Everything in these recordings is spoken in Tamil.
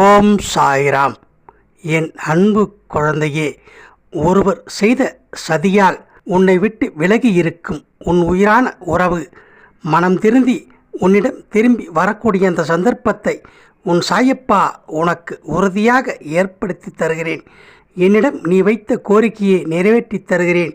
ஓம் சாய்ராம். என் அன்பு குழந்தையே ஒருவர் செய்த சதியால் உன்னை விட்டு விலகி இருக்கும் உன் உயிரான உறவு மனம் திருந்தி உன்னிடம் திரும்பி வரக்கூடிய அந்த சந்தர்ப்பத்தை உன் சாயப்பா உனக்கு உறுதியாக ஏற்படுத்தி தருகிறேன். என்னிடம் நீ வைத்த கோரிக்கையை நிறைவேற்றி தருகிறேன்.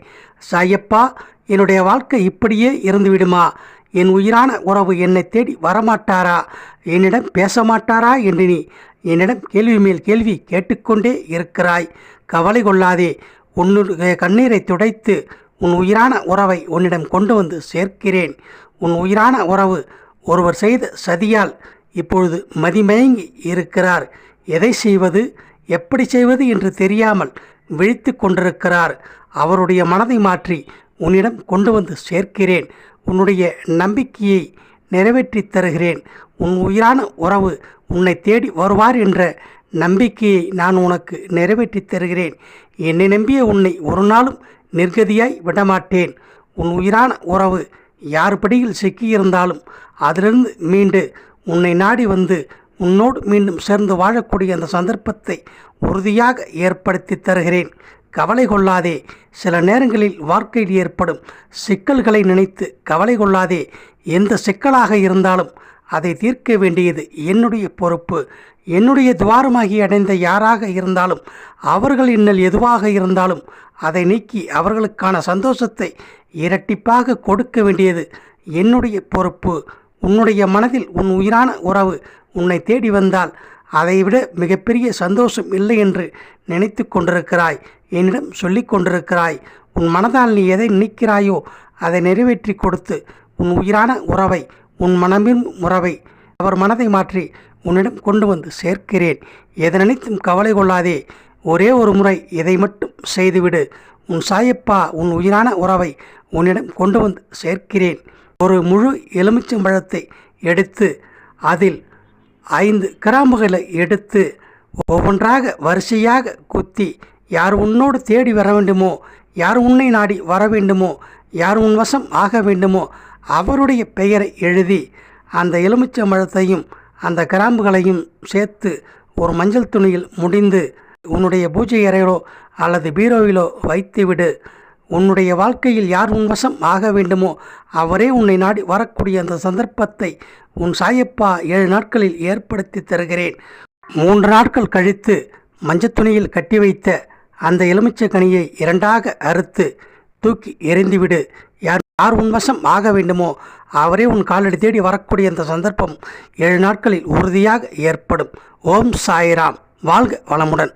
சாயப்பா என்னுடைய வாழ்க்கை இப்படியே இருந்துவிடுமா? என் உயிரான உறவு என்னை தேடி வரமாட்டாரா? என்னிடம் பேச மாட்டாரா என்று நீ? என்னிடம் கேள்வி மேல் கேள்வி கேட்டுக்கொண்டே இருக்கிறாய். கவலை கொள்ளாதே. உன்னுடைய கண்ணீரை துடைத்து உன் உயிரான உறவை உன்னிடம் கொண்டு வந்து சேர்க்கிறேன். உன் உயிரான உறவு ஒருவர் செய்த சதியால் இப்பொழுது மதிமயங்கி இருக்கிறார். எதை செய்வது எப்படி செய்வது என்று தெரியாமல் விழித்து கொண்டிருக்கிறார். அவருடைய மனதை மாற்றி உன்னிடம் கொண்டு வந்து சேர்க்கிறேன். உன்னுடைய நம்பிக்கையை நிறைவேற்றி தருகிறேன். உன் உயிரான உறவு உன்னை தேடி வருவார் என்ற நம்பிக்கையை நான் உனக்கு நிறைவேற்றி தருகிறேன். என்னை நம்பிய உன்னை ஒரு நாளும் நிர்கதியாய் விடமாட்டேன். உன் உயிரான உறவு யார் படியில் சிக்கியிருந்தாலும் அதிலிருந்து மீண்டு உன்னை நாடி வந்து உன்னோடு மீண்டும் சேர்ந்து வாழக்கூடிய அந்த சந்தர்ப்பத்தை உறுதியாக ஏற்படுத்தி தருகிறேன். கவலை கொள்ளாதே. சில நேரங்களில் வாழ்க்கையில் ஏற்படும் சிக்கல்களை நினைத்து கவலை கொள்ளாதே. எந்த சிக்கலாக இருந்தாலும் அதை தீர்க்க வேண்டியது என்னுடைய பொறுப்பு. என்னுடைய துவாரமாகி அடைந்த யாராக இருந்தாலும் அவர்கள் இன்னல் எதுவாக இருந்தாலும் அதை நீக்கி அவர்களுக்கான சந்தோஷத்தை இரட்டிப்பாக கொடுக்க வேண்டியது என்னுடைய பொறுப்பு. உன்னுடைய மனதில் உன் உயிரான உறவு உன்னை தேடி வந்தால் அதைவிட மிகப்பெரிய சந்தோஷம் இல்லை என்று நினைத்து கொண்டிருக்கிறாய். என்னிடம் சொல்லி கொண்டிருக்கிறாய் உன் மனதால் நீ எதை நினைக்கிறாயோ அதை நிறைவேற்றி கொடுத்து உன் உயிரான உறவை உன் மனமின் உறவை அவர் மனதை மாற்றி உன்னிடம் கொண்டு வந்து சேர்க்கிறேன். எதை நினைத்தும் கவலை கொள்ளாதே. ஒரே ஒரு முறை இதை மட்டும் செய்துவிடு. உன் சாயப்பா உன் உயிரான உறவை உன்னிடம் கொண்டு வந்து சேர்க்கிறேன். ஒரு முழு எலுமிச்சம்பழத்தை எடுத்து அதில் ஐந்து கிராம்புகளை எடுத்து ஒவ்வொன்றாக வரிசையாக குத்தி யார் உன்னோடு தேடி வர வேண்டுமோ யார் உன்னை நாடி வர வேண்டுமோ யார் உன் வசம் ஆக வேண்டுமோ அவருடைய பெயரை எழுதி அந்த எலுமிச்சம்பழத்தையும் அந்த கிராம்புகளையும் சேர்த்து ஒரு மஞ்சள் துணியில் முடிந்து உன்னுடைய பூஜை அறையிலோ அல்லது பீரோவிலோ வைத்துவிடு. உன்னுடைய வாழ்க்கையில் யார் உன் வசம் ஆக வேண்டுமோ அவரே உன்னை நாடி வரக்கூடிய அந்த சந்தர்ப்பத்தை உன் சாயப்பா ஏழு நாட்களில் ஏற்படுத்தி தருகிறேன். மூன்று நாட்கள் கழித்து மஞ்சத்துணியில் கட்டி வைத்த அந்த எலுமிச்சை கனியை இரண்டாக அறுத்து தூக்கி எறிந்துவிடு. யார் யார் உன் வசம் ஆக வேண்டுமோ அவரே உன் காலடி தேடி வரக்கூடிய அந்த சந்தர்ப்பம் ஏழு நாட்களில் உறுதியாக ஏற்படும். ஓம் சாய்ராம். வாழ்க வளமுடன்.